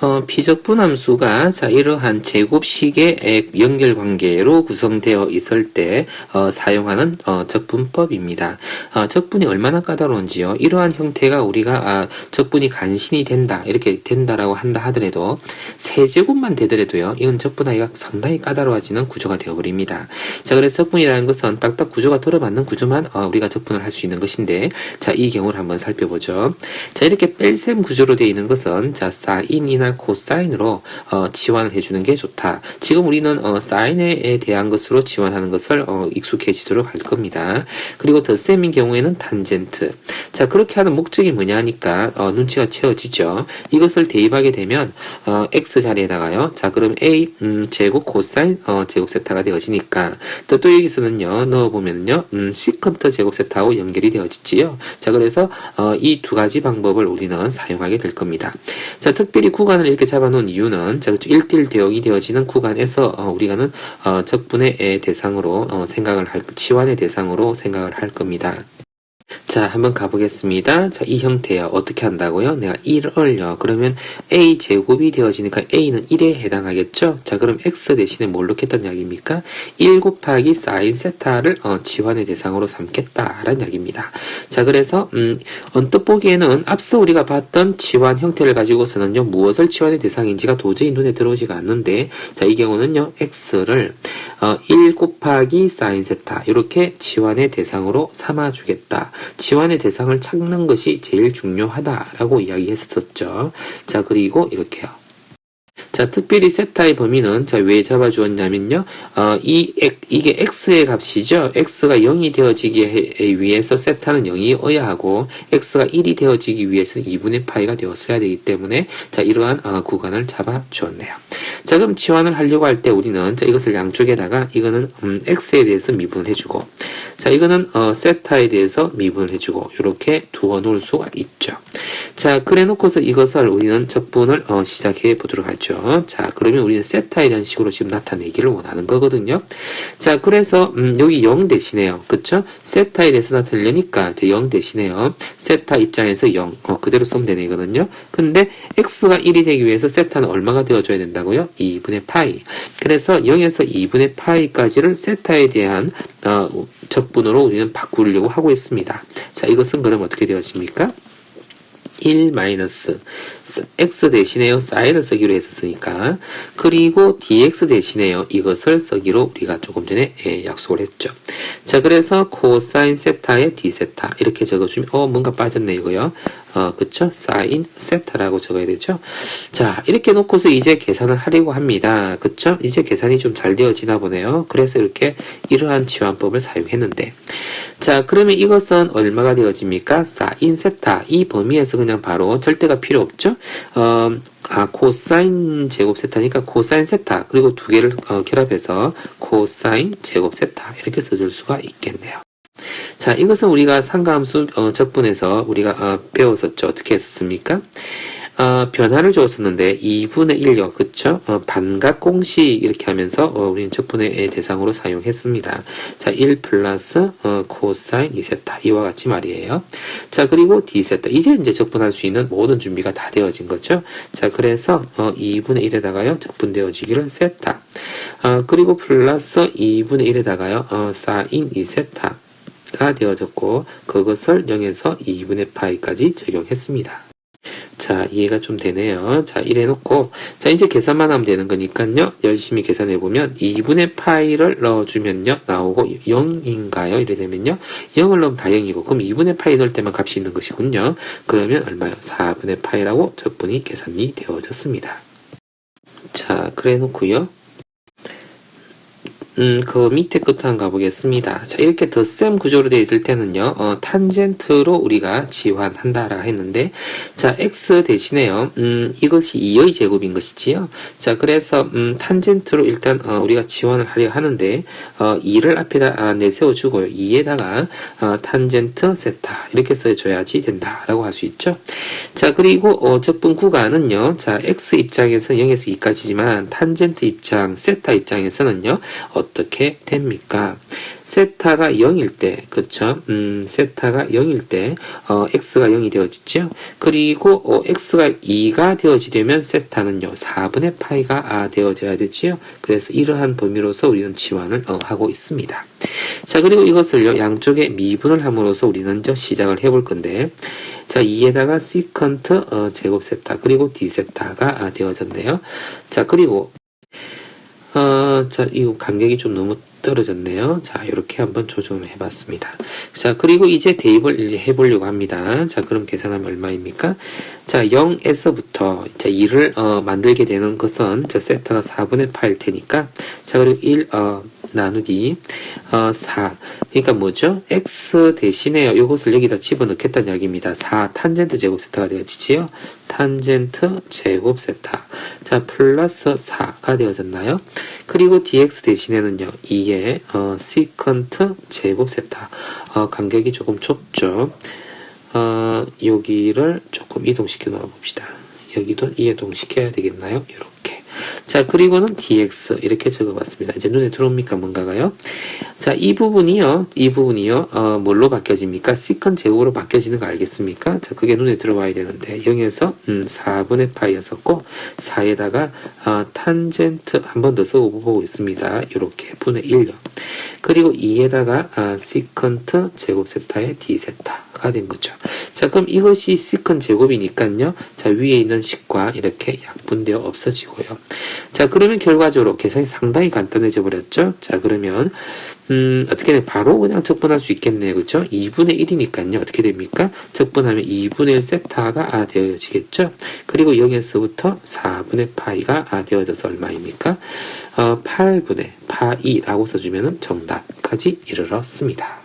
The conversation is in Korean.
어, 피적분 함수가 자 이러한 제곱식의 연결 관계로 구성되어 있을 때 어, 사용하는 어, 적분법입니다. 어, 적분이 얼마나 까다로운지요. 이러한 형태가 우리가 아, 적분이 간신히 된다 이렇게 된다라고 한다 하더라도 세제곱만 되더라도요. 이건 적분하기가 상당히 까다로워지는 구조가 되어버립니다. 자 그래서 적분이라는 것은 딱딱 구조가 들어맞는 구조만 어, 우리가 적분을 할 수 있는 것인데 자이 경우를 한번 살펴보죠. 자 이렇게 뺄셈 구조로 되어 있는 것은 자 사인이나 코사인으로 어, 지원을 해주는 게 좋다. 지금 우리는 어, 사인에 대한 것으로 지원하는 것을 어, 익숙해지도록 할 겁니다. 그리고 덧셈인 경우에는 탄젠트. 자 그렇게 하는 목적이 뭐냐 하니까 어, 눈치가 채워지죠. 이것을 대입하게 되면 어, x 자리에다가요. 자 그럼 a 음, 제곱 코사인 어, 제곱 세타가 되어지니까 또, 또 여기서는요 넣어보면요 음, 시컨트 제곱 세타하고 연결이 되어지지요. 자 그래서 어, 이 두 가지 방법을 우리는 사용하게 될 겁니다. 자 특별히 구간 을 이렇게 잡아놓은 이유는 자 1대1 대역이 되어지는 구간에서 어, 우리가는 어, 적분의 대상으로 어, 생각을 할 치환의 대상으로 생각을 할 겁니다. 자, 한번 가보겠습니다. 자, 이 형태요. 어떻게 한다고요? 내가 1을요. 그러면 a 제곱이 되어지니까 a는 1에 해당하겠죠? 자, 그럼 x 대신에 뭘 넣겠다는 이야기입니까? 1 곱하기 사인 세타를 어, 지환의 대상으로 삼겠다라는 이야기입니다. 자, 그래서 음, 언뜻 보기에는 앞서 우리가 봤던 지환 형태를 가지고서는요. 무엇을 지환의 대상인지가 도저히 눈에 들어오지가 않는데 자, 이 경우는요. x를 어, 1 곱하기 사인 세타 이렇게 지환의 대상으로 삼아주겠다. 지환의 대상을 찾는 것이 제일 중요하다라고 이야기했었죠. 자, 그리고 이렇게요. 자, 특별히 세타의 범위는 자, 왜 잡아주었냐면요. 어, 이 액- 이게 x의 값이죠. x가 0이 되어지기 해- 위해서 세타는 0이어야 하고 x가 1이 되어지기 위해서는 2분의 파이가 되었어야 되기 때문에 자, 이러한 어, 구간을 잡아주었네요. 자, 그럼 치환을 하려고 할 때 우리는 자, 이것을 양쪽에다가 이거는 음, x에 대해서 미분을 해주고 자, 이거는 어, 세타에 대해서 미분을 해주고 이렇게 두어 놓을 수가 있죠. 자, 그래 놓고서 이것을 우리는 적분을 어, 시작해 보도록 하죠. 자, 그러면 우리는 세타에 대한 식으로 지금 나타내기를 원하는 거거든요. 자, 그래서 음, 여기 0 대신에요. 그쵸? 세타에 대해서 나타내려니까 이제 0 대신에요. 세타 입장에서 0 어, 그대로 쓰면 되는 거거든요. 근데 x가 1이 되기 위해서 세타는 얼마가 되어줘야 된다고요? 2분의 파이. 그래서 0에서 2분의 파이까지를 세타에 대한 어, 적분으로 우리는 바꾸려고 하고 있습니다. 자, 이것은 그럼 어떻게 되었습니까? 1 마이너스 x 대신에요. 사인을 쓰기로 했었으니까. 그리고 dx 대신에요. 이것을 쓰기로 우리가 조금 전에 예, 약속을 했죠 자 그래서 코사인 세타의 d 세타. 이렇게 적어주면 어 뭔가 빠졌네 이거요. 어 그쵸? 사인 세타라고 적어야 되죠? 자 이렇게 놓고서 이제 계산을 하려고 합니다. 그쵸? 이제 계산이 좀 잘 되어지나 보네요. 그래서 이렇게 이러한 지환법을 사용했는데. 자, 그러면 이것은 얼마가 되어집니까? 4인 세타. 이 범위에서 그냥 바로 절대가 필요 없죠? 어, 아, 코사인 제곱 세타니까 코사인 세타. 그리고 두 개를 어, 결합해서 코사인 제곱 세타. 이렇게 써줄 수가 있겠네요. 자, 이것은 우리가 상가함수 어, 적분에서 우리가 어, 배웠었죠. 어떻게 했습니까? 어, 변화를 줬었는데 2분의 1요, 그쵸? 어, 반각 공식 이렇게 하면서 어, 우리는 적분의 대상으로 사용했습니다. 자, 1 플러스 어, 코사인 2세타 이와 같이 말이에요. 자, 그리고 d세타 이제 이제 적분할 수 있는 모든 준비가 다 되어진 거죠. 자, 그래서 어, 2분의 1에다가요 적분되어지기를 세타. 어, 그리고 플러스 2분의 1에다가요 어, 사인 2세타 가 되어졌고 그것을 0에서 2분의 파이까지 적용했습니다. 자, 이해가 좀 되네요. 자, 이래 놓고, 자, 이제 계산만 하면 되는 거니까요. 열심히 계산해 보면, 2분의 파이를 넣어주면요. 나오고, 0인가요? 이래 되면요. 0을 넣으면 다 0이고, 그럼 2분의 파이 넣을 때만 값이 있는 것이군요. 그러면 얼마요? 4분의 파이라고 적분이 계산이 되어졌습니다. 자, 그래 놓고요. 음, 그 밑에 끝 한번 가보겠습니다. 자, 이렇게 덧셈 구조로 되어 있을 때는요, 어, 탄젠트로 우리가 지환한다라 했는데, 자, x 대신에요, 음, 이것이 2의 제곱인 것이지요. 자, 그래서, 음, 탄젠트로 일단, 어, 우리가 지원을 하려 하는데, 어, 2를 앞에다 아, 내세워주고요. 2에다가, 어, 탄젠트 세타, 이렇게 써줘야지 된다라고 할 수 있죠. 자, 그리고, 어, 적분 구간은요, 자, x 입장에서 0에서 2까지지만, 탄젠트 입장, 세타 입장에서는요, 어 떻게 됩니까? 세타가 0일 때, 그쵸? 음, 세타가 0일 때, 어, x가 0이 되어지죠? 그리고, 어, x가 2가 되어지려면 세타는요, 4분의 파이가 아, 되어져야 되지요? 그래서 이러한 범위로서 우리는 치환을 어, 하고 있습니다. 자, 그리고 이것을요, 양쪽에 미분을 함으로써 우리는 저 시작을 해볼 건데, 자, 2에다가 시컨트 어, 제곱 세타, 그리고 d 세타가 아, 되어졌네요. 자, 그리고, 어, 자, 이 간격이 좀 너무 떨어졌네요. 자, 이렇게 한번 조정을 해봤습니다. 자, 그리고 이제 대입을 해보려고 합니다. 자, 그럼 계산하면 얼마입니까? 자, 0에서부터 자, 2를 어, 만들게 되는 것은 자, 세타가 4분의 8일 테니까 자, 그리고 1 어, 나누기 어, 4. 그러니까 뭐죠? x 대신에 이것을 여기다 집어넣겠다는 이야기입니다. 4 탄젠트 제곱 세타가 되어지지요? 탄젠트 제곱 세타. 자, 플러스 4가 되어졌나요? 그리고 dx 대신에는요, 2의 어, 시컨트 제곱 세타. 어, 간격이 조금 좁죠? 어, 여기를 조금 이동시켜 놓아 봅시다. 여기도 이해동시켜야 되겠나요? 이렇게. 자, 그리고는 dx 이렇게 적어봤습니다. 이제 눈에 들어옵니까? 뭔가가요? 자, 이 부분이요. 이 부분이요. 어, 뭘로 바뀌어집니까? 시컨 제곱으로 바뀌어지는 거 알겠습니까? 자, 그게 눈에 들어와야 되는데 0에서 음, 4분의 파이였었고 4에다가 어, 탄젠트 한 번 더 써보고 있습니다. 이렇게 분의 1요. 그리고 2에다가 아, 시컨트 제곱 세타의 d 세타가 된 거죠. 자, 그럼 이것이 시컨 제곱이니까요. 자, 위에 있는 식과 이렇게 약분되어 없어지고요. 자, 그러면 결과적으로 계산이 상당히 간단해져 버렸죠. 자, 그러면 음, 어떻게 바로 그냥 적분할 수 있겠네요. 그죠? 2분의 1이니까요. 어떻게 됩니까? 적분하면 2분의 1 세타가 아, 되어지겠죠? 그리고 여기에서부터 4분의 파이가 아, 되어져서 얼마입니까? 어, 8분의 파이라고 써주면 정답까지 이르렀습니다.